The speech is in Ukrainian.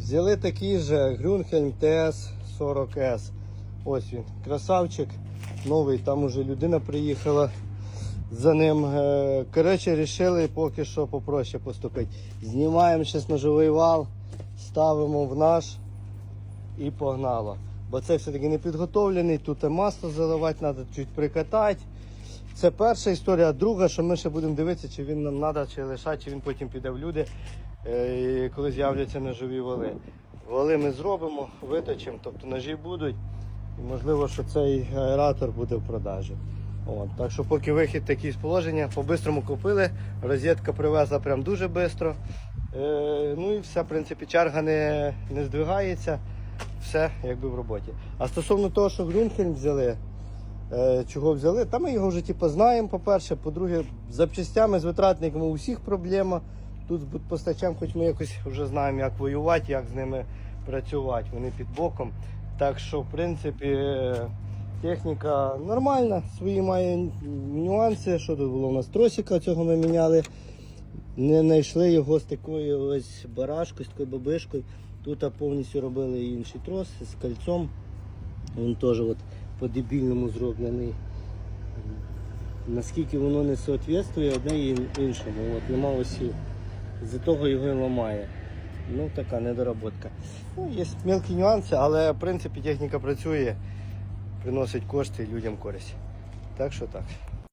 Взяли такий же Грюнхельм ТС 40С. Ось він, красавчик. Новий, там уже людина приїхала за ним. Е, Коротше, вирішили поки що попроще поступити. Знімаємо зараз ножовий вал, ставимо в наш і погнало. Бо це все-таки не підготовлений, тут масло заливати, треба чуть прикатати. Це перша історія, а друга, що ми ще будемо дивитися, чи він нам треба, чи лишати, чи він потім піде в люди, коли з'являться ножові вали. Вали ми зробимо, виточимо, тобто ножі будуть. І можливо, що цей аератор буде в продажі. От, так що поки вихід такий з положення, по-бистрому купили, розетка привезла прям дуже швидко. Е, ну і все, в принципі, черга не, не здвигається, все якби в роботі. А стосовно того, що Грюнхельм взяли, Е, Чого взяли? Та ми його вже типу, знаємо, по-перше. По-друге, з запчастями, з витратниками у всіх проблема. Тут з будпостачем, хоч ми якось вже знаємо, як воювати, як з ними працювати. Вони під боком. Так що, в принципі, техніка нормальна, свої має нюанси. Що тут було у нас тросика, цього ми міняли. Не знайшли його з такою ось барашкою, з такою бабишкою. Тут повністю робили інший трос з кольцом. Він теж от по-дебільному зроблений. Наскільки воно не соответствує одне і іншому. От нема осів. З-за того його і ламає. Ну така недоработка. Ну, є мелкі нюанси, але в принципі техніка працює, приносить кошти людям користь. Так що так.